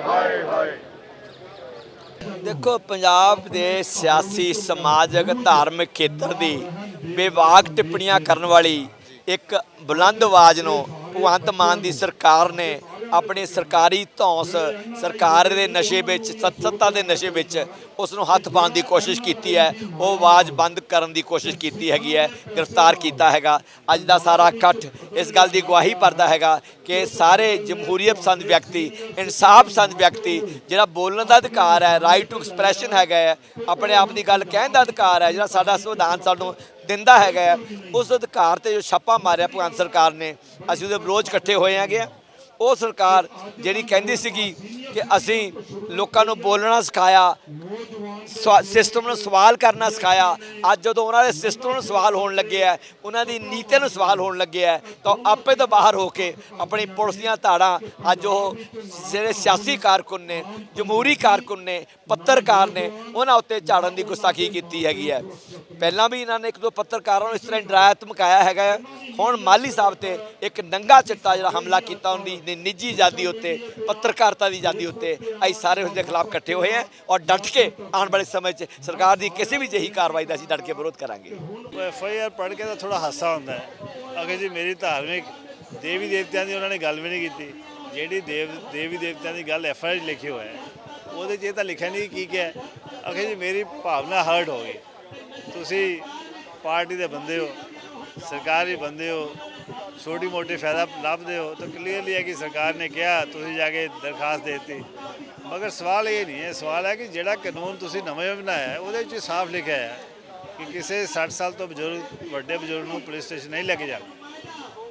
ਹਾਏ ਹਾਏ ਦੇਖੋ, ਪੰਜਾਬ ਦੇ ਸਿਆਸੀ, ਸਮਾਜਿਕ, ਧਾਰਮਿਕ ਖੇਤਰ ਦੀ ਬੇਵਾਕ ਟਿੱਪਣੀਆਂ ਕਰਨ ਵਾਲੀ ਇੱਕ ਬੁਲੰਦ ਆਵਾਜ਼ ਨੂੰ ਭਗਵੰਤ ਮਾਨ ਦੀ ਸਰਕਾਰ ਨੇ ਆਪਣੀ ਸਰਕਾਰੀ ਧੌਂਸ ਸਰਕਾਰ ਦੇ ਨਸ਼ੇ ਵਿੱਚ ਸੱਤ- ਸੱਤਾ ਦੇ ਨਸ਼ੇ ਵਿੱਚ ਉਸ ਨੂੰ ਹੱਥ ਪਾਉਣ ਦੀ ਕੋਸ਼ਿਸ਼ ਕੀਤੀ ਹੈ। ਉਹ ਆਵਾਜ਼ ਬੰਦ ਕਰਨ ਦੀ ਕੋਸ਼ਿਸ਼ ਕੀਤੀ ਹੈਗੀ ਹੈ ਗ੍ਰਿਫਤਾਰ ਕੀਤਾ ਹੈਗਾ। ਅੱਜ ਦਾ ਸਾਰਾ ਇਕੱਠ ਇਸ ਗੱਲ ਦੀ ਗਵਾਹੀ ਭਰਦਾ ਹੈਗਾ ਕਿ ਸਾਰੇ ਜਮਹੂਰੀਅਤ ਪਸੰਦ ਵਿਅਕਤੀ ਇਨਸਾਫ ਪਸੰਦ ਵਿਅਕਤੀ ਜਿਹੜਾ ਬੋਲਣ ਦਾ ਅਧਿਕਾਰ ਹੈ ਰਾਈਟ ਟੂ ਐਕਸਪ੍ਰੈਸ਼ਨ ਹੈਗਾ ਹੈ ਆਪਣੇ ਆਪ ਦੀ ਗੱਲ ਕਹਿਣ ਦਾ ਅਧਿਕਾਰ ਹੈ ਜਿਹੜਾ ਸਾਡਾ ਸੰਵਿਧਾਨ ਸਾਨੂੰ ਦਿੰਦਾ ਹੈਗਾ ਹੈ, ਉਸ ਅਧਿਕਾਰ ਤੇ ਜੋ ਛਾਪਾ ਮਾਰਿਆ ਭਗਵੰਤ ਸਰਕਾਰ ਨੇ ਅਸੀਂ ਉਹਦੇ ਵਿਰੋਧ ਇਕੱਠੇ ਹੋਏ ਹੈਗੇ ਆ ਉਹ ਸਰਕਾਰ ਜਿਹੜੀ ਕਹਿੰਦੀ ਸੀਗੀ ਕਿ ਅਸੀਂ ਲੋਕਾਂ ਨੂੰ ਬੋਲਣਾ ਸਿਖਾਇਆ ਸਿਸਟਮ ਨੂੰ ਸਵਾਲ ਕਰਨਾ ਸਿਖਾਇਆ, ਅੱਜ ਜਦੋਂ ਉਹਨਾਂ ਦੇ ਸਿਸਟਮ ਨੂੰ ਸਵਾਲ ਹੋਣ ਲੱਗੇ ਆ, ਉਹਨਾਂ ਦੀ ਨੀਤੀ ਨੂੰ ਸਵਾਲ ਹੋਣ ਲੱਗੇ ਆ, ਤਾਂ ਉਹ ਆਪੇ ਤੋਂ ਬਾਹਰ ਹੋ ਕੇ ਆਪਣੀ ਪੁਲਿਸ ਦੀਆਂ ਧਾੜਾਂ ਅੱਜ ਉਹ ਜਿਹੜੇ ਸਿਆਸੀ ਕਾਰਕੁਨ ਨੇ, ਜਮਹੂਰੀ ਕਾਰਕੁਨ ਨੇ, ਪੱਤਰਕਾਰ ਨੇ, ਉਹਨਾਂ ਉੱਤੇ ਝਾੜਨ ਦੀ ਗੁਸਤਾਖੀ ਕੀਤੀ ਹੈਗੀ ਹੈ ਪਹਿਲਾਂ ਵੀ ਇਹਨਾਂ ਨੇ ਇੱਕ ਦੋ ਪੱਤਰਕਾਰਾਂ ਨੂੰ ਇਸ ਤਰ੍ਹਾਂ ਡਰਾਇਆ ਧਮਕਾਇਆ ਹੈਗਾ ਹੁਣ ਮਾਲੀ ਸਾਹਿਬ ਤੇ ਇੱਕ ਨੰਗਾ ਚਿੱਟਾ ਜਿਹੜਾ ਹਮਲਾ ਕੀਤਾ, ਉਹਦੀ ਨਿ- ਨਿੱਜੀ ਆਜ਼ਾਦੀ ਉੱਤੇ, ਪੱਤਰਕਾਰਤਾ ਦੀ ਆਜ਼ਾਦੀ ਉੱਤੇ ਅਸੀਂ ਸਾਰੇ ਉਸ ਦੇ ਖਿਲਾਫ ਇਕੱਠੇ ਹੋਏ ਹਾਂ ਔਰ ਡਟ ਕੇ ਆਉਣ ਵਾਲੇ ਸਮੇਂ 'ਚ ਸਰਕਾਰ ਦੀ ਕਿਸੇ ਵੀ ਜਿਹੀ ਕਾਰਵਾਈ ਦਾ ਅਸੀਂ ਡਟ ਕੇ ਵਿਰੋਧ ਕਰਾਂਗੇ। ਐਫ ਆਈ ਆਰ ਪੜ੍ਹ ਕੇ ਤਾਂ ਥੋੜਾ ਹਾਸਾ ਹੁੰਦਾ ਹੈ। ਅਗਰ ਜੀ ਮੇਰੀ ਧਾਰਮਿਕ ਦੇਵੀ ਦੇਵਤਿਆਂ ਦੀ ਉਹਨਾਂ ਨੇ ਗੱਲ ਵੀ ਨਹੀਂ ਕੀਤੀ। ਜਿਹੜੀ ਦੇਵ, ਦੇਵੀ ਦੇਵਤਿਆਂ ਦੀ ਗੱਲ ਐਫ ਆਈ ਆਰ ਲਿਖੀ ਹੋਇਆ ਹੈ, ਉਹਦੇ 'ਚ ਇਹ ਤਾਂ ਲਿਖਿਆ ਨਹੀਂ ਕੀ ਕਿਹਾ। ਅਗਰ ਜੀ ਮੇਰੀ ਭਾਵਨਾ ਹਰਟ ਹੋ ਗਈ। ਤੁਸੀਂ ਪਾਰਟੀ ਦੇ ਬੰਦੇ ਹੋ, ਸਰਕਾਰੀ ਬੰਦੇ ਹੋ ਛੋਟੀ ਮੋਟੀ ਫਾਇਦਾ ਲੱਭਦੇ ਹੋ ਤਾਂ ਕਲੀਅਰਲੀ ਹੈ ਕਿ ਸਰਕਾਰ ਨੇ ਕਿਹਾ, ਤੁਸੀਂ ਜਾ ਕੇ ਦਰਖਾਸਤ ਦੇ ਦਿੱਤੀ। ਮਗਰ ਸਵਾਲ ਇਹ ਨਹੀਂ ਹੈ, ਸਵਾਲ ਹੈ ਕਿ ਜਿਹੜਾ ਕਾਨੂੰਨ ਤੁਸੀਂ ਨਵੇਂ ਬਣਾਇਆ ਹੈ, ਉਹਦੇ ਵਿੱਚ ਸਾਫ਼ ਲਿਖਿਆ ਹੈ ਕਿ ਕਿਸੇ 60 ਸਾਲ ਤੋਂ ਬਜ਼ੁਰਗ, ਵੱਡੇ ਬਜ਼ੁਰਗ ਨੂੰ ਪੁਲਿਸ ਸਟੇਸ਼ਨ ਨਹੀਂ ਲੈ ਕੇ ਜਾਣਾ।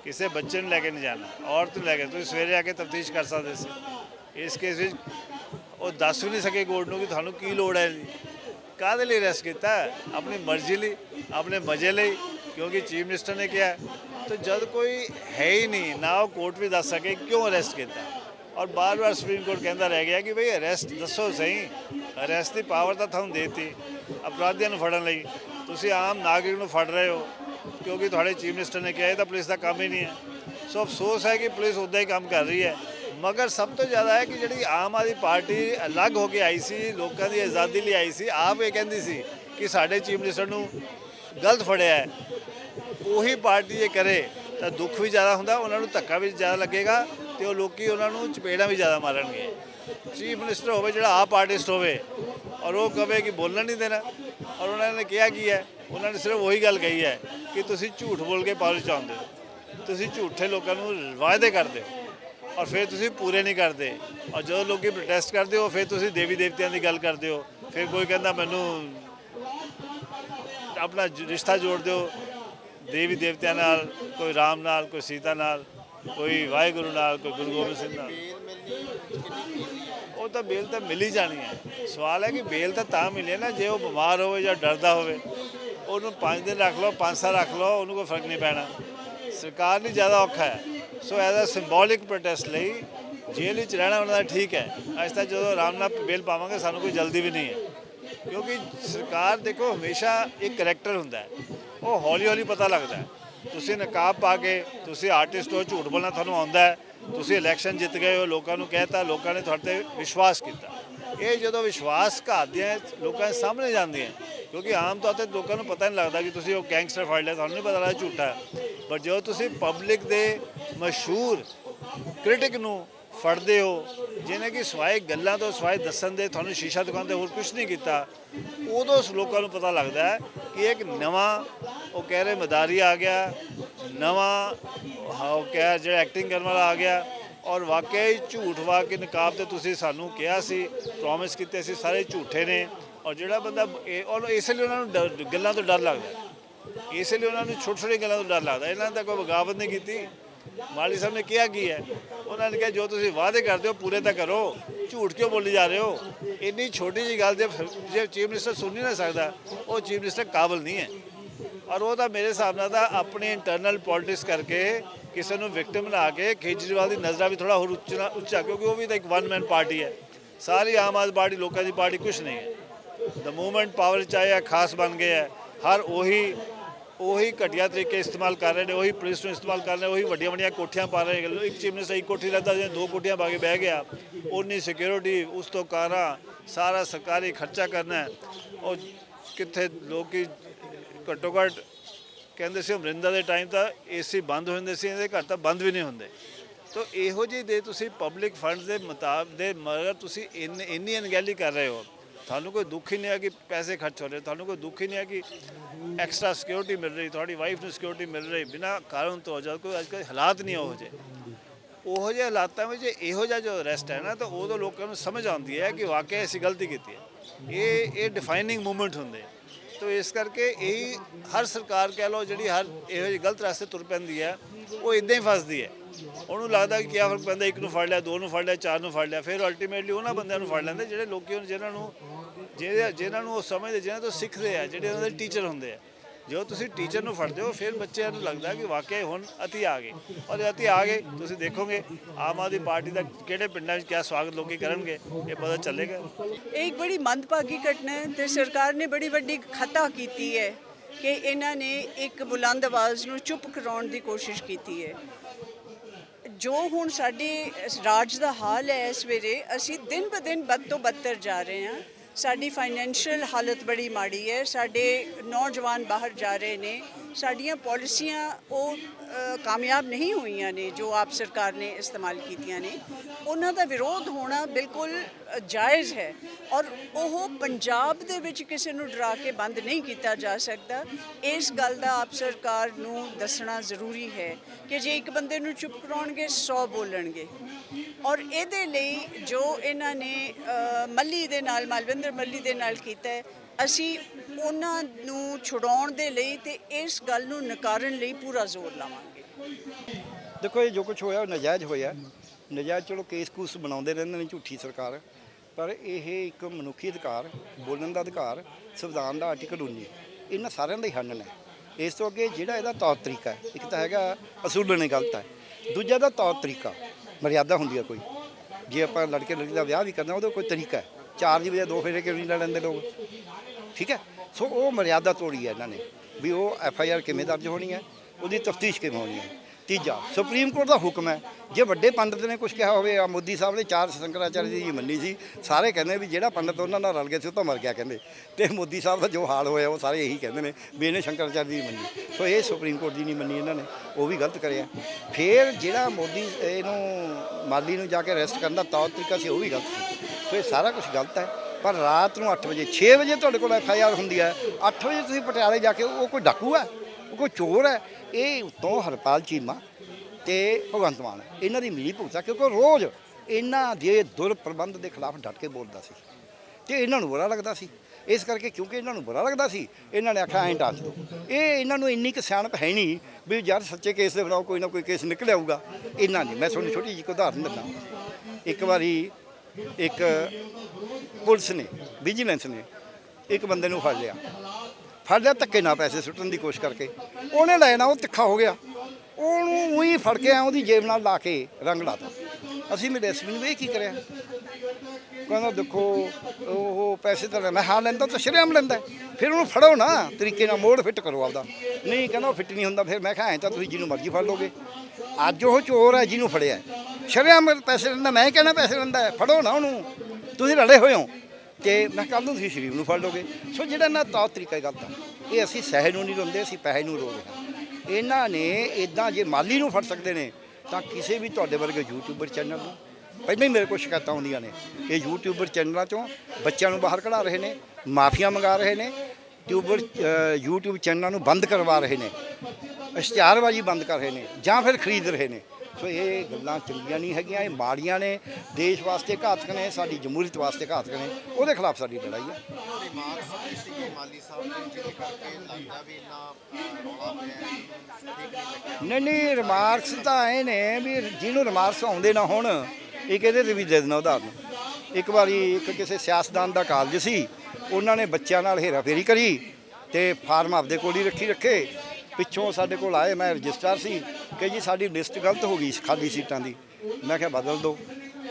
ਕਿਸੇ ਬੱਚੇ ਨੂੰ ਲੈ ਕੇ ਨਹੀਂ ਜਾਣਾ, ਔਰਤ ਨੂੰ ਲੈ ਕੇ, ਤੁਸੀਂ ਸਵੇਰੇ ਆ ਕੇ ਤਫਤੀਸ਼ ਕਰ ਸਕਦੇ ਸੀ। ਇਸ ਕੇਸ ਵਿੱਚ ਉਹ ਦੱਸ ਵੀ ਨਹੀਂ ਸਕੇ ਕੋਰਟ ਨੂੰ ਕਿ ਤੁਹਾਨੂੰ ਕੀ ਲੋੜ ਹੈ ਜੀ ਕਾਹਦੇ ਲਈ ਅਰੈਸਟ ਕੀਤਾ? ਆਪਣੀ ਮਰਜ਼ੀ ਲਈ, ਆਪਣੇ ਮਜ਼ੇ ਲਈ, ਕਿਉਂਕਿ ਚੀਫ ਮਿਨਿਸਟਰ ਨੇ ਕਿਹਾ ਤਾਂ ਜਦ ਕੋਈ ਹੈ ਹੀ ਨਹੀਂ ਨਾ ਉਹ ਕੋਰਟ ਵੀ ਦੱਸ ਸਕੇ ਕਿਉਂ ਅਰੈਸਟ ਕੀਤਾ ਔਰ ਬਾਰ-ਬਾਰ ਸੁਪਰੀਮ ਕੋਰਟ ਕਹਿੰਦਾ ਰਹਿ ਗਿਆ ਕਿ ਭਈ ਅਰੈਸਟ ਦੱਸੋ ਸਹੀ ਅਰੈਸਟ ਦੀ ਪਾਵਰ ਤਾਂ ਤੁਹਾਨੂੰ ਦੇਤੀ ਅਪਰਾਧੀਆਂ ਨੂੰ ਫੜਨ ਲਈ ਤੁਸੀਂ ਆਮ ਨਾਗਰਿਕ ਨੂੰ ਫੜ ਰਹੇ ਹੋ ਕਿਉਂਕਿ ਤੁਹਾਡੇ ਚੀਫ ਮਿਨਿਸਟਰ ਨੇ ਕਿਹਾ ਇਹ ਤਾਂ ਪੁਲਿਸ ਦਾ ਕੰਮ ਹੀ ਨਹੀਂ ਹੈ ਸੋ ਅਫਸੋਸ ਹੈ ਕਿ ਪੁਲਿਸ ਉਦਾਂ ਹੀ ਕੰਮ ਕਰ ਰਹੀ ਹੈ ਮਗਰ ਸਭ ਤੋਂ ਜ਼ਿਆਦਾ ਹੈ ਕਿ ਜਿਹੜੀ ਆਮ ਆਦਮੀ ਪਾਰਟੀ ਅਲੱਗ ਹੋ ਕੇ ਆਈ ਸੀ ਲੋਕਾਂ ਦੀ ਆਜ਼ਾਦੀ ਲਈ ਆਈ ਸੀ ਆਪ ਇਹ ਕਹਿੰਦੀ ਸੀ ਕਿ ਸਾਡੇ ਚੀਫ ਮਿਨਿਸਟਰ ਨੂੰ ਗਲਤ ਫੜਿਆ ਹੈ ਉਹੀ ਪਾਰਟੀ ਜੇ ਕਰੇ ਤਾਂ ਦੁੱਖ ਵੀ ਜ਼ਿਆਦਾ ਹੁੰਦਾ, ਉਹਨਾਂ ਨੂੰ ਧੱਕਾ ਵੀ ਜ਼ਿਆਦਾ ਲੱਗੇਗਾ ਤੇ ਉਹ ਲੋਕੀ ਉਹਨਾਂ ਨੂੰ ਚਪੇੜਾਂ ਵੀ ਜ਼ਿਆਦਾ ਮਾਰਨਗੇ। ਚੀਫ ਮਿਨਿਸਟਰ ਹੋਵੇ, ਜਿਹੜਾ ਆਪ ਆਰਟਿਸਟ ਹੋਵੇ, ਔਰ ਉਹ ਕਵੇ ਕਿ ਬੋਲਣ ਨਹੀਂ ਦੇਣਾ, ਔਰ ਉਹਨਾਂ ਨੇ ਕਿਹਾ ਕੀ ਹੈ, ਉਹਨਾਂ ਨੇ ਸਿਰਫ ਉਹੀ ਗੱਲ ਕਹੀ ਹੈ ਕਿ ਤੁਸੀਂ ਝੂਠ ਬੋਲ ਕੇ ਪਾਵਰ ਚ ਆਉਂਦੇ ਹੋ। ਤੁਸੀਂ ਝੂਠੇ ਲੋਕਾਂ ਨੂੰ ਵਾਅਦੇ ਕਰਦੇ ਹੋ, ਔਰ ਫਿਰ ਤੁਸੀਂ ਪੂਰੇ ਨਹੀਂ ਕਰਦੇ। ਔਰ ਜਦੋਂ ਲੋਕੀ ਪ੍ਰੋਟੈਸਟ ਕਰਦੇ ਹੋ, ਫਿਰ ਤੁਸੀਂ ਦੇਵੀ ਦੇਵਤਿਆਂ ਦੀ ਗੱਲ ਕਰਦੇ ਹੋ, ਫਿਰ ਕੋਈ ਕਹਿੰਦਾ ਮੈਨੂੰ ਆਪਣਾ ਰਿਸ਼ਤਾ ਜੋੜ ਦਿਓ ਦੇਵੀ ਦੇਵਤਿਆਂ ਨਾਲ, ਕੋਈ ਰਾਮ ਨਾਲ, ਕੋਈ ਸੀਤਾ ਨਾਲ, ਕੋਈ ਵਾਹਿਗੁਰੂ ਨਾਲ, ਕੋਈ ਗੁਰੂ ਗੋਬਿੰਦ ਸਿੰਘ ਨਾਲ। ਉਹ ਤਾਂ ਬੇਲ ਤਾਂ ਮਿਲ ਹੀ ਜਾਣੀ ਹੈ। ਸਵਾਲ ਹੈ ਕਿ ਬੇਲ ਤਾਂ ਤਾਂ ਮਿਲੇ ਨਾ, ਜੇ ਉਹ ਬਿਮਾਰ ਹੋਵੇ ਜਾਂ ਡਰਦਾ ਹੋਵੇ। ਉਹਨੂੰ 5 ਦਿਨ ਰੱਖ ਲਓ 5 ਸਾਲ ਰੱਖ ਲਓ, ਉਹਨੂੰ ਕੋਈ ਫ਼ਰਕ ਨਹੀਂ ਪੈਣਾ। ਸਰਕਾਰ ਲਈ ਜ਼ਿਆਦਾ ਔਖਾ ਹੈ। So as a symbolic protest ਲਈ ਜੇਲ੍ਹ ਵਿੱਚ ਰਹਿਣਾ ਉਹਨਾਂ ਦਾ ਠੀਕ ਹੈ। ਅੱਜ ਤੱਕ ਜਦੋਂ ਆਰਾਮ ਨਾਲ ਬੇਲ ਪਾਵਾਂਗੇ, ਸਾਨੂੰ ਕੋਈ ਜਲਦੀ ਵੀ ਨਹੀਂ ਹੈ। ਕਿਉਂਕਿ ਸਰਕਾਰ ਦੇਖੋ ਹਮੇਸ਼ਾ ਇੱਕ ਕਰੈਕਟਰ ਹੁੰਦਾ ਉਹ ਹੌਲੀ ਹੌਲੀ ਪਤਾ ਲੱਗਦਾ ਤੁਸੀਂ ਨਕਾਬ ਪਾ ਕੇ, ਤੁਸੀਂ ਆਰਟਿਸਟ ਹੋ, ਝੂਠ ਬੋਲਣਾ ਤੁਹਾਨੂੰ ਆਉਂਦਾ ਹੈ। ਤੁਸੀਂ ਇਲੈਕਸ਼ਨ ਜਿੱਤ ਗਏ ਹੋ, ਲੋਕਾਂ ਨੂੰ ਕਹਿਤਾ, ਲੋਕਾਂ ਨੇ ਤੁਹਾਡੇ ਤੇ ਵਿਸ਼ਵਾਸ ਕੀਤਾ। ਇਹ ਜਦੋਂ ਵਿਸ਼ਵਾਸ ਘਾਤਦੀਆਂ ਲੋਕਾਂ ਦੇ ਸਾਹਮਣੇ ਜਾਂਦੀਆਂ ਕਿਉਂਕਿ ਆਮ ਤੌਰ ਤੇ ਲੋਕਾਂ ਨੂੰ ਪਤਾ ਨਹੀਂ ਲੱਗਦਾ ਕਿ ਤੁਸੀਂ ਉਹ ਗੈਂਗਸਟਰ ਫੜ ਲਿਆ, ਤੁਹਾਨੂੰ ਨਹੀਂ ਪਤਾ ਲੱਗਦਾ ਝੂਠਾ ਪਰ ਜਦੋਂ ਤੁਸੀਂ ਪਬਲਿਕ ਦੇ ਮਸ਼ਹੂਰ ਕ੍ਰਿਟਿਕ ਨੂੰ ਫੜਦੇ ਹੋ, ਜਿਹਨੇ ਕਿ ਸਵਾਏ ਗੱਲਾਂ ਤੋਂ, ਸਵਾਏ ਦੱਸਣ ਦੇ, ਤੁਹਾਨੂੰ ਸ਼ੀਸ਼ਾ ਦੁਕਾਨ ਹੋਰ ਕੁਝ ਨਹੀਂ ਕੀਤਾ, ਉਦੋਂ ਲੋਕਾਂ ਨੂੰ ਪਤਾ ਲੱਗਦਾ ਹੈ ਕਿ ਇੱਕ ਨਵਾਂ, ਉਹ ਕਹਿ ਰਹੇ ਮਦਾਰੀ ਆ ਗਿਆ, ਨਵਾਂ ਉਹ ਕਹਿ, ਜਿਹੜਾ ਐਕਟਿੰਗ ਕਰਨ ਵਾਲਾ ਆ ਗਿਆ, ਔਰ ਵਾਕਿਆ ਹੀ ਝੂਠ ਵਾ ਕੇ ਨਕਾਬ ਤੇ ਤੁਸੀਂ ਸਾਨੂੰ ਕਿਹਾ ਸੀ ਪ੍ਰੋਮਿਸ ਕੀਤੇ ਸੀ, ਸਾਰੇ ਝੂਠੇ ਨੇ, ਔਰ ਜਿਹੜਾ ਬੰਦਾ ਔਰ ਇਸ ਲਈ ਉਹਨਾਂ ਨੂੰ ਡਰ- ਗੱਲਾਂ ਤੋਂ ਡਰ ਲੱਗਦਾ ਇਸ ਲਈ ਉਹਨਾਂ ਨੂੰ ਛੋਟੇ ਛੋਟੇ ਗੱਲਾਂ ਤੋਂ ਡਰ ਲੱਗਦਾ ਇਹਨਾਂ ਦਾ ਕੋਈ ਬਗਾਵਤ ਨਹੀਂ ਕੀਤੀ। ਮਾਲੀ ਸਾਹਿਬ ਨੇ ਕਿਹਾ ਕੀ ਹੈ? ਉਹਨਾਂ ਨੇ ਕਿਹਾ, ਜੋ ਤੁਸੀਂ ਵਾਅਦੇ ਕਰਦੇ ਹੋ, ਪੂਰੇ ਤਾਂ ਕਰੋ। ਝੂਠ ਕਿਉਂ ਬੋਲੀ ਜਾ ਰਹੇ ਹੋ? ਇੰਨੀ ਛੋਟੀ ਜੀ ਗੱਲ ਜੇ ਜੇ ਚੀਫ ਮਿਨਿਸਟਰ ਸੁਣ ਨਹੀਂ ਨਾ ਸਕਦਾ, ਉਹ ਚੀਫ ਮਿਨਿਸਟਰ ਕਾਬਲ ਨਹੀਂ ਹੈ। ਔਰ ਉਹ ਤਾਂ ਮੇਰੇ ਹਿਸਾਬ ਨਾਲ ਤਾਂ ਆਪਣੀ ਇੰਟਰਨਲ ਪੋਲਿਟਿਕਸ ਕਰਕੇ ਕਿਸੇ ਨੂੰ ਵਿਕਟਮ ਬਣਾ ਕੇ ਕੇਜਰੀਵਾਲ ਦੀ ਨਜ਼ਰਾਂ ਵੀ ਥੋੜਾ ਹੋਰ ਉੱਚਾ ਉੱਚਾ, ਕਿਉਂਕਿ ਉਹ ਵੀ ਤਾਂ ਇੱਕ ਵਨ ਮੈਨ ਪਾਰਟੀ ਹੈ। ਸਾਰੀ ਆਮ ਆਦਮੀ ਪਾਰਟੀ, ਲੋਕਾਂ ਦੀ ਪਾਰਟੀ ਕੁਝ ਨਹੀਂ ਹੈ। ਦ ਮੂਵਮੈਂਟ ਪਾਵਰ ਚ ਆਇਆ ਖਾਸ ਬਣ ਗਿਆ ਹੈ। ਹਰ ਉਹੀ ਉਹੀ ਘਟੀਆ ਤਰੀਕੇ ਇਸਤੇਮਾਲ ਕਰ ਰਹੇ ਨੇ, ਉਹੀ ਪੁਲਿਸ ਨੂੰ ਇਸਤੇਮਾਲ ਕਰ ਰਹੇ ਨੇ, ਉਹੀ ਵੱਡੀਆਂ ਵੱਡੀਆਂ ਕੋਠੀਆਂ ਪਾ ਰਹੇ ਨੇ। ਇੱਕ ਚੀਫ ਸਹੀ ਕੋਠੀ ਰਹਿੰਦਾ ਜੇ ਦੋ ਕੋਠੀਆਂ ਪਾ ਕੇ ਬਹਿ ਗਿਆ ਉਨੀ ਸਿਕਿਉਰਿਟੀ ਉਸ ਤੋਂ ਕਾਰਾਂ, ਸਾਰਾ ਸਰਕਾਰੀ ਖਰਚਾ ਕਰਨਾ ਉਹ ਕਿੱਥੇ ਲੋਕੀ ਘੱਟੋ ਘੱਟ ਕਹਿੰਦੇ ਸੀ, ਅਮਰਿੰਦਰ ਦੇ ਟਾਈਮ ਤਾਂ ਏਸੀ ਬੰਦ ਹੋ ਜਾਂਦੇ ਸੀ, ਇਹਦੇ ਘਰ ਤਾਂ ਬੰਦ ਵੀ ਨਹੀਂ ਹੁੰਦੇ। ਤੋ ਇਹੋ ਜਿਹੀ ਦੇ ਤੁਸੀਂ ਪਬਲਿਕ ਫੰਡਸ ਦੇ ਮੁਤਾਬਕ ਦੇ ਮਗਰ ਤੁਸੀਂ ਇੰਨ- ਇੰਨੀ ਅਣਗਹਿਲੀ ਕਰ ਰਹੇ ਹੋ। ਤੁਹਾਨੂੰ ਕੋਈ ਦੁੱਖ ਹੀ ਨਹੀਂ ਹੈ ਕਿ ਪੈਸੇ ਖਰਚ ਹੋ ਰਹੇ, ਤੁਹਾਨੂੰ ਕੋਈ ਦੁੱਖ ਹੀ ਨਹੀਂ ਹੈ ਕਿ ਐਕਸਟਰਾ ਸਿਕਿਉਰਿਟੀ ਮਿਲ ਰਹੀ, ਤੁਹਾਡੀ ਵਾਈਫ ਨੂੰ ਸਿਕਿਉਰਿਟੀ ਮਿਲ ਰਹੀ, ਬਿਨਾ ਕਾਰਨ ਤੋਂ ਜਦ ਕੋਈ ਅੱਜਕੱਲ੍ਹ ਹਾਲਾਤ ਨਹੀਂ ਹੋ ਜੇ ਉਹੋ ਜਿਹੇ ਹਾਲਾਤਾਂ ਵਿੱਚ ਇਹੋ ਜਿਹਾ ਜੋ ਰੈਸਟ ਹੈ ਨਾ, ਤਾਂ ਉਦੋਂ ਲੋਕਾਂ ਨੂੰ ਸਮਝ ਆਉਂਦੀ ਹੈ ਕਿ ਵਾਕਿਆ ਅਸੀਂ ਗਲਤੀ ਕੀਤੀ ਹੈ। ਇਹ ਇਹ ਡਿਫਾਈਨਿੰਗ ਮੂਮੈਂਟ ਹੁੰਦੇ ਆ। ਤੋ ਇਸ ਕਰਕੇ ਇਹ ਹਰ ਸਰਕਾਰ ਕਹਿ ਲਓ ਜਿਹੜੀ ਹਰ ਇਹੋ ਜਿਹੇ ਗਲਤ ਰਸਤੇ ਤੁਰ ਪੈਂਦੀ ਹੈ। ਉਹ ਇਦਾਂ ਹੀ ਫਸਦੀ ਹੈ। ਉਹਨੂੰ ਲੱਗਦਾ ਕਿ ਕੀ ਫ਼ਰਕ ਪੈਂਦਾ, ਇੱਕ ਨੂੰ ਫੜ ਲਿਆ, ਦੋ ਨੂੰ ਫੜ ਲਿਆ, ਚਾਰ ਨੂੰ ਫੜ ਲਿਆ, ਫਿਰ ਅਲਟੀਮੇਟਲੀ ਉਹਨਾਂ ਬੰਦਿਆਂ ਨੂੰ ਫੜ ਲੈਂਦੇ ਜਿਹੜੇ ਲੋਕੀ ਹੁਣ ਜਿਨ੍ਹਾਂ ਨੂੰ ਜਿਹੜੇ ਜਿਨ੍ਹਾਂ ਨੂੰ ਉਹ ਸਮਝਦੇ ਜਿਹਨਾਂ ਤੋਂ ਸਿੱਖਦੇ ਆ, ਜਿਹੜੇ ਉਹਨਾਂ ਦੇ ਟੀਚਰ ਹੁੰਦੇ ਆ। ਜੋ ਤੁਸੀਂ ਟੀਚਰ ਨੂੰ ਫੜਦੇ ਹੋ, ਫਿਰ ਬੱਚਿਆਂ ਨੂੰ ਲੱਗਦਾ ਕਿ ਵਾਕਿਆ ਹੁਣ ਅਤੀ ਆ ਗਏ। ਔਰ ਅਤੀ ਆ ਗਏ, ਤੁਸੀਂ ਦੇਖੋਗੇ, ਆਮ ਆਦਮੀ ਪਾਰਟੀ ਦਾ ਕਿਹੜੇ ਪਿੰਡਾਂ 'ਚ ਕਿਆ ਸਵਾਗਤ ਲੋਕੀ ਕਰਨਗੇ, ਇਹ ਪਤਾ ਚੱਲੇਗਾ। ਇਹ ਇੱਕ ਬੜੀ ਮੰਦਭਾਗੀ ਘਟਨਾ ਹੈ ਤੇ ਸਰਕਾਰ ਨੇ ਬੜੀ ਵੱਡੀ ਖਤਾ ਕੀਤੀ ਹੈ। ਕਿ ਇਹਨਾਂ ਨੇ ਇੱਕ ਬੁਲੰਦ ਆਵਾਜ਼ ਨੂੰ ਚੁੱਪ ਕਰਾਉਣ ਦੀ ਕੋਸ਼ਿਸ਼ ਕੀਤੀ ਹੈ। ਜੋ ਹੁਣ ਸਾਡੇ ਰਾਜ ਦਾ ਹਾਲ ਹੈ ਇਸ ਵੇਲੇ, ਅਸੀਂ ਦਿਨ ਬ ਦਿਨ ਬਦ ਤੋਂ ਬੱਤਰ ਜਾ ਰਹੇ ਹਾਂ। ਸਾਡੀ ਫਾਈਨੈਂਸ਼ੀਅਲ ਹਾਲਤ ਬੜੀ ਮਾੜੀ ਹੈ। ਸਾਡੇ ਨੌਜਵਾਨ ਬਾਹਰ ਜਾ ਰਹੇ ਨੇ। ਸਾਡੀਆਂ ਪਾਲਿਸੀਆਂ ਉਹ ਕਾਮਯਾਬ ਨਹੀਂ ਹੋਈਆਂ ਨੇ, ਜੋ ਆਪ ਸਰਕਾਰ ਨੇ ਇਸਤੇਮਾਲ ਕੀਤੀਆਂ ਨੇ। ਉਹਨਾਂ ਦਾ ਵਿਰੋਧ ਹੋਣਾ ਬਿਲਕੁਲ ਜਾਇਜ਼ ਹੈ। ਔਰ ਉਹ ਪੰਜਾਬ ਦੇ ਵਿੱਚ ਕਿਸੇ ਨੂੰ ਡਰਾ ਕੇ ਬੰਦ ਨਹੀਂ ਕੀਤਾ ਜਾ ਸਕਦਾ। ਇਸ ਗੱਲ ਦਾ ਆਪ ਸਰਕਾਰ ਨੂੰ ਦੱਸਣਾ ਜ਼ਰੂਰੀ ਹੈ ਕਿ ਜੇ ਇੱਕ ਬੰਦੇ ਨੂੰ ਚੁੱਪ ਕਰਾਉਣਗੇ 100 ਬੋਲਣਗੇ। ਔਰ ਇਹਦੇ ਲਈ ਜੋ ਇਹਨਾਂ ਨੇ ਮੱਲੀ ਦੇ ਨਾਲ, ਮਾਲਵਿੰਦਰ ਮੱਲੀ ਦੇ ਨਾਲ ਕੀਤਾ ਹੈ, ਅਸੀਂ ਉਹਨਾਂ ਨੂੰ ਛੁਡਾਉਣ ਦੇ ਲਈ ਤੇ ਇਸ ਗੱਲ ਨੂੰ ਨਕਾਰਨ ਲਈ ਪੂਰਾ ਜ਼ੋਰ ਲਾਵਾਂਗੇ। ਦੇਖੋ, ਇਹ ਜੋ ਕੁਝ ਹੋਇਆ, ਉਹ ਨਜਾਇਜ਼ ਹੋਇਆ। ਨਜਾਇਜ਼ ਚਲੋ ਕੇਸ ਕੂਸ ਬਣਾਉਂਦੇ ਰਹਿੰਦੇ ਨੇ ਝੂਠੀ ਸਰਕਾਰ। ਪਰ ਇਹ ਇੱਕ ਮਨੁੱਖੀ ਅਧਿਕਾਰ, ਬੋਲਣ ਦਾ ਅਧਿਕਾਰ, ਸੰਵਿਧਾਨ ਦਾ ਆਰਟੀਕਲ 19 ਇਹਨਾਂ ਸਾਰਿਆਂ ਦਾ ਹੀ ਹਨਨ ਹੈ। ਇਸ ਤੋਂ ਅੱਗੇ ਜਿਹੜਾ ਇਹਦਾ ਤੌਰ ਤਰੀਕਾ ਹੈ, ਇੱਕ ਤਾਂ ਹੈਗਾ ਅਸੂਲਣ ਗਲਤ ਹੈ। ਦੂਜਾ ਦਾ ਤੌਰ ਤਰੀਕਾ, ਮਰਿਆਦਾ ਹੁੰਦੀ ਹੈ ਕੋਈ। ਜੇ ਆਪਾਂ ਲੜਕੇ ਲੜਕੀ ਦਾ ਵਿਆਹ ਵੀ ਕਰਨਾ, ਉਹਦਾ ਕੋਈ ਤਰੀਕਾ ਹੈ। ਚਾਰ ਦੀ ਵਜ੍ਹਾ ਦੋ ਫੇਰੇ ਕਿਉਂ ਨਹੀਂ ਲੈ ਲੈਂਦੇ ਲੋਕ? ਠੀਕ ਹੈ? ਸੋ ਉਹ ਮਰਿਆਦਾ ਤੋੜੀ ਹੈ ਇਹਨਾਂ ਨੇ, ਵੀ ਉਹ ਐਫ ਆਈ ਆਰ ਕਿਵੇਂ ਦਰਜ ਹੋਣੀ ਹੈ, ਉਹਦੀ ਤਫਤੀਸ਼ ਕਿਵੇਂ ਹੋਣੀ ਹੈ। ਤੀਜਾ, ਸੁਪਰੀਮ ਕੋਰਟ ਦਾ ਹੁਕਮ ਹੈ, ਜੇ ਵੱਡੇ ਪੰਡਤ ਨੇ ਕੁਝ ਕਿਹਾ ਹੋਵੇ, ਆ ਮੋਦੀ ਸਾਹਿਬ ਨੇ ਚਾਰ ਸ਼ੰਕਰਾਚਾਰਿਆ ਦੀ ਮੰਨੀ ਸੀ, ਸਾਰੇ ਕਹਿੰਦੇ ਵੀ ਜਿਹੜਾ ਪੰਡਤ ਉਹਨਾਂ ਨਾਲ ਰਲ ਗਿਆ ਸੀ, ਉਹ ਤਾਂ ਮਰ ਗਿਆ ਕਹਿੰਦੇ। ਤੇ ਮੋਦੀ ਸਾਹਿਬ ਦਾ ਜੋ ਹਾਲ ਹੋਇਆ, ਉਹ ਸਾਰੇ ਇਹੀ ਕਹਿੰਦੇ ਨੇ ਵੀ ਇਹਨੇ ਸ਼ੰਕਰਾਚਾਰਿਆ ਦੀ ਮੰਨੀ। ਸੋ ਇਹ ਸੁਪਰੀਮ ਕੋਰਟ ਦੀ ਨਹੀਂ ਮੰਨੀ ਇਹਨਾਂ ਨੇ, ਉਹ ਵੀ ਗਲਤ ਕਰਿਆ। ਫਿਰ ਜਿਹੜਾ ਮੋਦੀ, ਇਹਨੂੰ ਮਾਲੀ ਨੂੰ ਜਾ ਕੇ ਅਰੈਸਟ ਕਰਨ ਦਾ ਤੌਰ ਤਰੀਕਾ ਸੀ, ਉਹ ਵੀ ਗਲਤ ਸੀ। ਸੋ ਇਹ ਸਾਰਾ ਕੁਝ ਗਲਤ ਹੈ। ਪਰ ਰਾਤ ਨੂੰ 8 ਵਜੇ 6 ਵਜੇ ਤੁਹਾਡੇ ਕੋਲ ਐਫ ਆਈ ਆਰ ਹੁੰਦੀ ਹੈ। 8 ਵਜੇ ਤੁਸੀਂ ਪਟਿਆਲੇ ਜਾ ਕੇ, ਉਹ ਕੋਈ ਡਾਕੂ ਹੈ? ਉਹ ਕੋਈ ਚੋਰ ਹੈ? ਇਹ ਉਤੋਂ ਹਰਪਾਲ ਚੀਮਾ ਤੇ ਭਗਵੰਤ ਮਾਨ ਇਹਨਾਂ ਦੀ ਮਿਲੀ ਭੁਗਤਾ ਕਿਉਂਕਿ ਰੋਜ਼ ਇਹਨਾਂ ਦੇ ਦੁਰ ਪ੍ਰਬੰਧ ਦੇ ਖਿਲਾਫ ਡਟ ਕੇ ਬੋਲਦਾ ਸੀ। ਤੇ ਇਹਨਾਂ ਨੂੰ ਬੁਰਾ ਲੱਗਦਾ ਸੀ। ਇਸ ਕਰਕੇ ਕਿਉਂਕਿ ਇਹਨਾਂ ਨੂੰ ਬੁਰਾ ਲੱਗਦਾ ਸੀ, ਇਹਨਾਂ ਨੇ ਆਖਿਆ, ਐਂ ਡਾਲ ਦਿਓ ਇਹ ਇਹਨਾਂ ਨੂੰ ਇੰਨੀ ਕੁ ਸਿਆਣਪ ਹੈ ਨਹੀਂ ਵੀ ਯਾਰ ਸੱਚੇ ਕੇਸ ਦੇ ਬਣਾਓ ਕੋਈ ਨਾ ਕੋਈ ਕੇਸ ਨਿਕਲ ਆਊਗਾ। ਇਹਨਾਂ ਨਹੀਂ। ਮੈਂ ਤੁਹਾਨੂੰ ਛੋਟੀ ਜਿਹੀ ਇੱਕ ਉਦਾਹਰਨ ਦਿੰਦਾ। ਇੱਕ ਵਾਰੀ ਇੱਕ ਪੁਲਿਸ ਨੇ ਵਿਜੀਲੈਂਸ ਨੇ, ਇੱਕ ਬੰਦੇ ਨੂੰ ਫੜ ਲਿਆ। ਫੜ ਲਿਆ, ਧੱਕੇ ਨਾਲ ਪੈਸੇ ਸੁੱਟਣ ਦੀ ਕੋਸ਼ਿਸ਼ ਕਰਕੇ। ਉਹਨੇ ਲੈਣਾ ਉਹ ਤਿੱਖਾ ਹੋ ਗਿਆ। ਉਹਨੂੰ ਉਹੀ ਫੜ ਕੇ ਆ ਉਹਦੀ ਜੇਬ ਨਾਲ ਲਾ ਕੇ ਰੰਗ ਲਾਤਾ। ਅਸੀਂ ਮੇਰੇ ਐਸਪੀ ਨੂੰ ਇਹ ਕੀ ਕਰਿਆ? ਕਹਿੰਦਾ, ਦੇਖੋ, ਉਹ ਪੈਸੇ ਤਾਂ ਲੈ- ਮੈਂ ਹਾਂ ਲੈਂਦਾ ਤਾਂ ਸ਼ਰੇਆਮ ਲੈਂਦਾ ਫਿਰ ਉਹਨੂੰ ਫੜੋ ਨਾ, ਤਰੀਕੇ ਨਾਲ ਮੋੜ ਫਿੱਟ ਕਰੋ ਆਪਦਾ। ਨਹੀਂ, ਕਹਿੰਦਾ, ਉਹ ਫਿੱਟ ਨਹੀਂ ਹੁੰਦਾ। ਫਿਰ ਮੈਂ ਕਿਹਾ, ਐਂ ਤਾਂ ਤੁਸੀਂ ਜਿਹਨੂੰ ਮਰਜ਼ੀ ਫੜ ਲੋਗੇ ਅੱਜ ਉਹ ਚੋਰ ਹੈ ਜਿਹਨੂੰ ਫੜਿਆ ਸ਼ਰੇਆਮ ਪੈਸੇ ਲੈਂਦਾ, ਮੈਂ ਕਹਿੰਦਾ ਪੈਸੇ ਲੈਂਦਾ, ਫੜੋ ਨਾ ਉਹਨੂੰ। ਤੁਸੀਂ ਰੜੇ ਹੋਏ ਹੋ ਤੇ ਮੈਂ ਕੱਲ ਨੂੰ ਤੁਸੀਂ ਸ਼ਰੀਫ ਨੂੰ ਫੜ ਲੋਗੇ ਸੋ ਜਿਹੜਾ ਨਾ ਤੌਰ ਤਰੀਕਾ ਗਲਤ ਆ ਇਹ ਅਸੀਂ ਸਹਿ ਨੂੰ ਨਹੀਂ ਰੋਂਦੇ, ਅਸੀਂ ਪੈਸੇ ਨੂੰ ਰੋ ਰਹੇ ਹਾਂ। ਇਹਨਾਂ ਨੇ ਇਦਾਂ ਜੇ ਮਾਲੀ ਨੂੰ ਫੜ ਸਕਦੇ ਨੇ, ਤਾਂ ਕਿਸੇ ਵੀ ਤੁਹਾਡੇ ਵਰਗੇ ਯੂਟਿਊਬਰ ਚੈਨਲ ਨੂੰ। ਪਹਿਲਾਂ ਹੀ ਮੇਰੇ ਕੋਲ ਸ਼ਿਕਾਇਤਾਂ ਆਉਂਦੀਆਂ ਨੇ ਇਹ ਯੂਟਿਊਬਰ ਚੈਨਲਾਂ ਚੋਂ ਬੱਚਿਆਂ ਨੂੰ ਬਾਹਰ ਕਢਾ ਰਹੇ ਨੇ, ਮਾਫੀਆ ਮੰਗਾ ਰਹੇ ਨੇ ਟਿਊਬਰ ਯੂਟਿਊਬ ਚੈਨਲਾਂ ਨੂੰ ਬੰਦ ਕਰਵਾ ਰਹੇ ਨੇ, ਇਸ਼ਤਿਹਾਰਬਾਜ਼ੀ ਬੰਦ ਕਰ ਰਹੇ ਨੇ, ਜਾਂ ਫਿਰ ਖਰੀਦ ਰਹੇ ਨੇ। ਸੋ ਇਹ ਗੱਲਾਂ ਚੰਗੀਆਂ ਨਹੀਂ ਹੈਗੀਆਂ ਇਹ ਮਾੜੀਆਂ ਨੇ ਦੇਸ਼ ਵਾਸਤੇ ਘਾਤਕ ਨੇ ਸਾਡੀ ਜਮਹੂਰੀਅਤ ਵਾਸਤੇ ਘਾਤਕ ਨੇ ਉਹਦੇ ਖਿਲਾਫ ਸਾਡੀ ਲੜਾਈ ਹੈ। ਰਿਮਾਰਕਸ ਆਏ ਸੀਗੇ ਮਾਲੀ ਸਾਹਿਬ ਨੇ ਜਿਹਦੇ ਕਰਕੇ ਲੱਗਦਾ ਵੀ ਇੰਨਾ ਅਹ, ਰੌਲਾ ਪਿਆ ਹੈ, ਠੀਕ ਨਹੀਂ ਨਹੀਂ ਰਿਮਾਰਕਸ ਤਾਂ ਐ ਨੇ ਵੀ ਜਿਹਨੂੰ ਰਿਮਾਰਕਸ ਆਉਂਦੇ ਨਾ ਹੁਣ ਇੱਕ ਇਹਦੇ ਤੇ ਵੀ ਦੇ ਦੇਣਾ ਉਦਾਹਰਨ। ਇੱਕ ਵਾਰੀ ਇੱਕ ਕਿਸੇ ਸਿਆਸਤਦਾਨ ਦਾ ਕਾਲਜ ਸੀ ਉਹਨਾਂ ਨੇ ਬੱਚਿਆਂ ਨਾਲ ਹੇਰਾਫੇਰੀ ਕਰੀ ਤੇ ਫਾਰਮ ਆਪਦੇ ਕੋਲ ਹੀ ਰੱਖੀ ਰੱਖੇ। ਪਿੱਛੋਂ ਸਾਡੇ ਕੋਲ ਆਏ, ਮੈਂ ਰਜਿਸਟਰ ਸੀ ਕਿ ਜੀ ਸਾਡੀ ਲਿਸਟ ਗਲਤ ਹੋ ਗਈ ਖਾਲੀ ਸੀਟਾਂ ਦੀ। ਮੈਂ ਕਿਹਾ ਬਦਲ ਦਿਓ।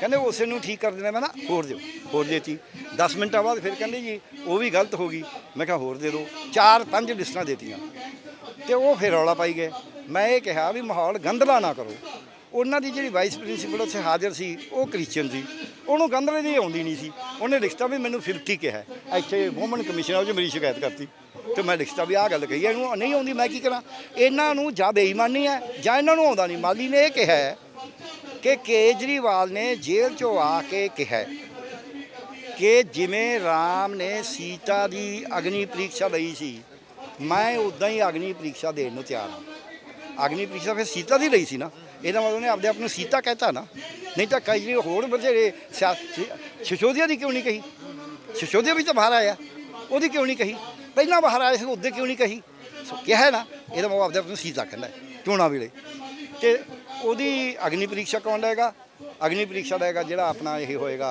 ਕਹਿੰਦੇ ਉਸੇ ਨੂੰ ਠੀਕ ਕਰ ਦੇਣਾ ਮੈਂ ਨਾ ਹੋਰ ਦਿਓ, ਹੋਰ ਦੇਤੀ 10 ਮਿੰਟਾਂ ਬਾਅਦ ਫਿਰ ਕਹਿੰਦੇ ਜੀ, ਉਹ ਵੀ ਗਲਤ ਹੋ ਗਈ। ਮੈਂ ਕਿਹਾ ਹੋਰ ਦੇ ਦਿਓ। ਚਾਰ ਪੰਜ ਲਿਸਟਾਂ ਦੇਤੀਆਂ ਤੇ ਉਹ ਫਿਰ ਰੌਲਾ ਪਾਈ ਗਏ। ਮੈਂ ਇਹ ਕਿਹਾ ਵੀ ਮਾਹੌਲ ਗੰਦਲਾ ਨਾ ਕਰੋ। ਉਹਨਾਂ ਦੀ ਜਿਹੜੀ ਵਾਈਸ ਪ੍ਰਿੰਸੀਪਲ ਉੱਥੇ ਹਾਜ਼ਰ ਸੀ, ਉਹ ਕ੍ਰਿਸਚੀਅਨ ਸੀ। ਉਹਨੂੰ ਗੰਦਲੇ ਦੀ ਆਉਂਦੀ ਨਹੀਂ ਸੀ। ਉਹਨੇ ਲਿਖਤਾ ਵੀ ਮੈਨੂੰ ਫਿਰਤੀ ਕਿਹਾ। ਇੱਥੇ ਵੂਮਨ ਕਮਿਸ਼ਨ ਉਹ 'ਚ ਮੇਰੀ ਸ਼ਿਕਾਇਤ ਕਰਤੀ। ਤੇ ਮੈਂ ਲਿਖਤਾ ਵੀ ਆਹ ਗੱਲ ਕਹੀ ਹੈ, ਇਹਨੂੰ ਨਹੀਂ ਆਉਂਦੀ ਮੈਂ ਕੀ ਕਰਾਂ? ਇਹਨਾਂ ਨੂੰ ਜਾਂ ਬੇਈਮਾਨੀ ਹੈ ਜਾਂ ਇਹਨਾਂ ਨੂੰ ਆਉਂਦਾ ਨਹੀਂ। ਮਾਲੀ ਨੇ ਇਹ ਕਿਹਾ ਕਿ ਕੇਜਰੀਵਾਲ ਨੇ ਜੇਲ੍ਹ 'ਚੋਂ ਆ ਕੇ ਕਿਹਾ ਕਿ ਜਿਵੇਂ ਰਾਮ ਨੇ ਸੀਤਾ ਦੀ ਅਗਨੀ ਪ੍ਰੀਖਿਆ ਲਈ ਸੀ ਮੈਂ ਉਦਾਂ ਹੀ ਅਗਨੀ ਪ੍ਰੀਖਿਆ ਦੇਣ ਨੂੰ ਤਿਆਰ ਹਾਂ। ਅਗਨੀ ਪ੍ਰੀਖਿਆ ਫਿਰ ਸੀਤਾ ਦੀ ਲਈ ਸੀ ਨਾ? ਇਹਦਾ ਮਤਲਬ ਉਹਨੇ ਆਪਦੇ ਆਪ ਨੂੰ ਸੀਤਾ ਕਹਿਤਾ ਨਾ? ਨਹੀਂ ਤਾਂ ਕਈ ਹੋਰ ਬਥੇਰੇ ਸਿਆ- ਸਿ- ਦੀ ਕਿਉਂ ਨਹੀਂ ਕਹੀ? ਸਿਸੋਦੀਆ ਵੀ ਤਾਂ ਬਾਹਰ ਆਇਆ। ਉਹਦੀ ਕਿਉਂ ਨਹੀਂ ਕਹੀ? ਪਹਿਲਾਂ ਬਾਹਰ ਆਏ ਸੀ ਉਹਦੇ ਕਿਉਂ ਨਹੀਂ ਕਹੀ? ਕਿਹਾ ਨਾ ਇਹਦਾ ਮੈਂ ਆਪਦੇ ਆਪ ਨੂੰ ਸੀਤਾ ਕਹਿੰਦਾ ਚੋਣਾਂ ਵੇਲੇ। ਤੇ ਉਹਦੀ ਅਗਨੀ ਪ੍ਰੀਖਿਆ ਕੌਣ ਲਏਗਾ? ਅਗਨੀ ਪ੍ਰੀਖਿਆ ਲਏਗਾ ਜਿਹੜਾ ਆਪਣਾ ਇਹ ਹੋਏਗਾ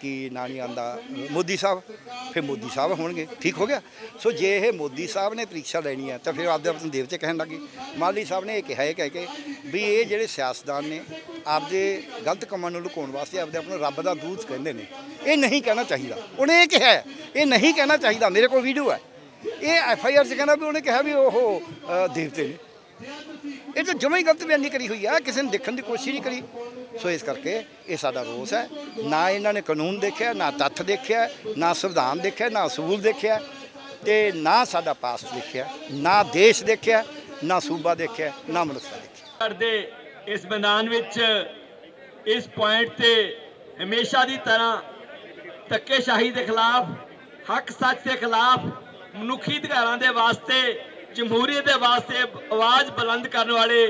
ਕੀ ਨਾਂ ਨਹੀਂ ਆਂਦਾ ਮੋਦੀ ਸਾਹਿਬ, ਫਿਰ ਮੋਦੀ ਸਾਹਿਬ ਹੋਣਗੇ, ਠੀਕ ਹੋ ਗਿਆ? ਸੋ ਜੇ ਇਹ ਮੋਦੀ ਸਾਹਿਬ ਨੇ ਪ੍ਰੀਖਿਆ ਲੈਣੀ ਹੈ, ਤਾਂ ਫਿਰ ਆਪਦੇ ਆਪ ਨੂੰ ਦੇਵਤੇ ਕਹਿਣ ਲੱਗੇ। ਮਾਲੀ ਸਾਹਿਬ ਨੇ ਇਹ ਕਿਹਾ, ਇਹ ਕਹਿ ਕੇ ਵੀ ਇਹ ਜਿਹੜੇ ਸਿਆਸਤਦਾਨ ਨੇ, ਆਪਦੇ ਗਲਤ ਕੰਮਾਂ ਨੂੰ ਲੁਕਾਉਣ ਵਾਸਤੇ ਆਪਦੇ ਆਪ ਨੂੰ ਰੱਬ ਦਾ ਦੂਤ ਕਹਿੰਦੇ ਨੇ। ਇਹ ਨਹੀਂ ਕਹਿਣਾ ਚਾਹੀਦਾ। ਉਹਨੇ ਇਹ ਕਿਹਾ ਇਹ ਨਹੀਂ ਕਹਿਣਾ ਚਾਹੀਦਾ, ਮੇਰੇ ਕੋਲ ਵੀਡੀਓ ਹੈ। ਇਹ ਐਫ ਆਈ ਆਰ 'ਚ ਕਹਿੰਦਾ ਵੀ ਉਹਨੇ ਕਿਹਾ ਵੀ ਉਹ ਦੇਵਤੇ ਨੇ। ਇਹ ਤਾਂ ਜਮਾਂ ਹੀ ਗਲਤ ਬਿਆਨੀ ਕਰੀ ਹੋਈ ਆ, ਕਿਸੇ ਨੇ ਦੇਖਣ ਦੀ ਕੋਸ਼ਿਸ਼ ਨਹੀਂ ਕਰੀ। ਸੋ ਇਸ ਕਰਕੇ ਇਹ ਸਾਡਾ ਰੋਸ ਹੈ। ਨਾ ਇਹਨਾਂ ਨੇ ਕਾਨੂੰਨ ਦੇਖਿਆ, ਨਾ ਤੱਥ ਦੇਖਿਆ, ਨਾ ਸੰਵਿਧਾਨ ਦੇਖਿਆ, ਨਾ ਅਸੂਲ ਦੇਖਿਆ ਤੇ ਨਾ ਸਾਡਾ ਪਾਸਟ ਦੇਖਿਆ, ਨਾ ਦੇਸ਼ ਦੇਖਿਆ, ਨਾ ਸੂਬਾ ਦੇਖਿਆ, ਨਾ ਮਨੁੱਖਤਾ ਦੇਖਿਆ। ਦੇ ਇਸ ਮੈਦਾਨ ਵਿੱਚ ਇਸ ਪੁਆਇੰਟ ਤੇ ਹਮੇਸ਼ਾ ਦੀ ਤਰ੍ਹਾਂ ਧੱਕੇਸ਼ਾਹੀ ਦੇ ਖਿਲਾਫ, ਹੱਕ ਸੱਚ ਦੇ ਖਿਲਾਫ, ਮਨੁੱਖੀ ਅਧਿਕਾਰਾਂ ਦੇ ਵਾਸਤੇ, ਜਮਹੂਰੀਅਤ ਦੇ ਵਾਸਤੇ ਆਵਾਜ਼ ਬੁਲੰਦ ਕਰਨ ਵਾਲੇ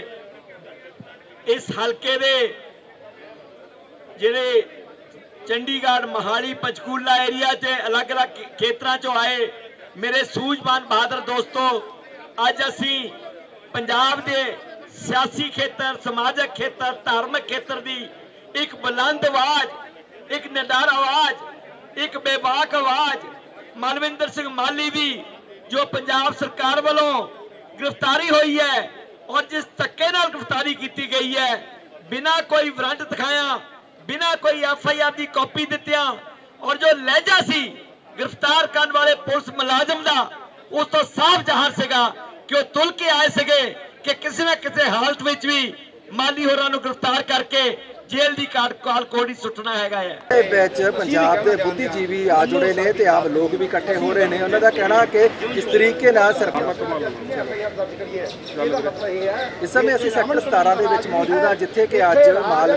ਇਸ ਹਲਕੇ ਦੇ ਜਿਹੜੇ ਚੰਡੀਗੜ੍ਹ, ਮਹਾਲੀ, ਪੰਚਕੂਲਾ ਏਰੀਆ 'ਚ ਅਲੱਗ-ਅਲੱਗ ਖੇਤਰਾਂ 'ਚੋਂ ਆਏ ਮੇਰੇ ਸੂਝਵਾਨ ਬਹਾਦਰ ਦੋਸਤੋ, ਅੱਜ ਅਸੀਂ ਪੰਜਾਬ ਦੇ ਸਿਆਸੀ ਖੇਤਰ, ਸਮਾਜਿਕ ਖੇਤਰ, ਧਾਰਮਿਕ ਖੇਤਰ ਦੀ ਇੱਕ ਬੁਲੰਦ ਆਵਾਜ਼, ਇੱਕ ਨਿਡਰ ਆਵਾਜ਼, ਇੱਕ ਬੇਬਾਕ ਆਵਾਜ਼, ਮਨਵਿੰਦਰ ਸਿੰਘ ਮਾਲੀ ਦੀ, ਜੋ ਪੰਜਾਬ ਸਰਕਾਰ ਵੱਲੋਂ ਗ੍ਰਿਫਤਾਰੀ ਹੋਈ ਹੈ ਔਰ ਜਿਸ ਧੱਕੇ ਨਾਲ ਗ੍ਰਿਫਤਾਰੀ ਕੀਤੀ ਗਈ ਹੈ, ਬਿਨਾਂ ਕੋਈ ਵਾਰੰਟ ਦਿਖਾਇਆ ਬਿਨਾਂ ਕੋਈ ਐਫ ਆਈ ਆਰ ਦੀ ਕਾਪੀ ਦਿੱਤਿਆਂ ਔਰ ਜੋ ਲਹਿਜਾ ਸੀ ਗ੍ਰਿਫਤਾਰ ਕਰਨ ਵਾਲੇ ਪੁਲਿਸ ਮੁਲਾਜ਼ਮ ਦਾ ਉਸ ਤੋਂ ਸਾਫ਼ ਜ਼ਾਹਰ ਸੀਗਾ ਕਿ ਉਹ ਤੁਲ ਕੇ ਆਏ ਸੀਗੇ ਕਿ ਕਿਸੇ ਨਾ ਕਿਸੇ ਹਾਲਤ ਵਿੱਚ ਵੀ ਮਾਲੀ ਹੋਰਾਂ ਨੂੰ ਗ੍ਰਿਫਤਾਰ ਕਰਕੇ ਜੇਲ੍ਹ ਦੀ ਕਾਲ ਕਾਲ ਕੋੜੀ ਸੁੱਟਣਾ ਹੈਗਾ ਹੈ। ਇਹ ਵਿੱਚ ਪੰਜਾਬ ਦੇ ਬੁੱਧੀਜੀਵੀ ਆ ਜੁੜੇ ਨੇ ਤੇ ਆਪ ਲੋਕ ਵੀ ਇਕੱਠੇ ਹੋ ਰਹੇ ਨੇ। ਉਹਨਾਂ ਦਾ ਕਹਿਣਾ ਕਿ ਜਿਸ ਤਰੀਕੇ ਨਾਲ ਸਰਕਾਰ ਇਸ ਸਮੇਂ ਅਸੀਂ ਸੈਕਟਰ 17 ਦੇ ਵਿੱਚ ਮੌਜੂਦ ਹਾਂ ਜਿੱਥੇ ਕਿ ਅੱਜ ਮਾਲ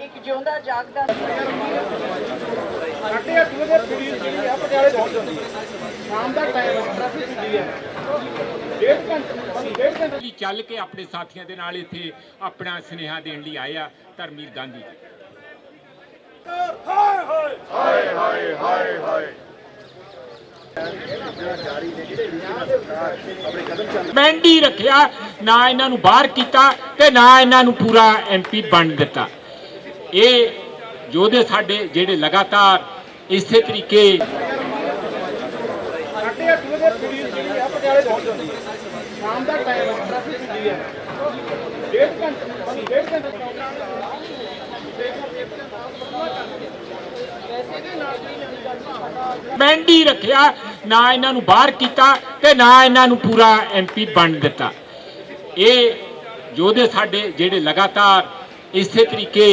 ਇੱਕ ਜਿਉਂਦਾ ਜਾਗਦਾ ਲਈ ਚੱਲ ਕੇ ਆਪਣੇ ਸਾਥੀਆਂ ਦੇ ਨਾਲ ਇੱਥੇ ਆਪਣਾ ਸੁਨੇਹਾ ਦੇਣ ਲਈ ਆਏ ਆ ਧਰਮਵੀਰ ਗਾਂਧੀ ਜੀ। ਮੈਂਡੀ ਰੱਖਿਆ ਨਾ ਇਹਨਾਂ ਨੂੰ ਬਾਹਰ ਕੀਤਾ ਤੇ ਨਾ ਇਹਨਾਂ ਨੂੰ ਪੂਰਾ ਐਮਪੀ ਬਣ ਦਿੱਤਾ। ਇਹ ਯੋਧੇ ਸਾਡੇ ਜਿਹੜੇ ਲਗਾਤਾਰ ਇਸੇ ਤਰੀਕੇ ਮੈਂਡੀ ਰੱਖਿਆ ਨਾ ਇਹਨਾਂ ਨੂੰ ਬਾਹਰ ਕੀਤਾ ਤੇ ਨਾ ਇਹਨਾਂ ਨੂੰ ਪੂਰਾ ਐਮਪੀ ਬਣ ਦਿੱਤਾ। ਇਹ ਯੋਧੇ ਸਾਡੇ ਜਿਹੜੇ ਲਗਾਤਾਰ ਇਸੇ ਤਰੀਕੇ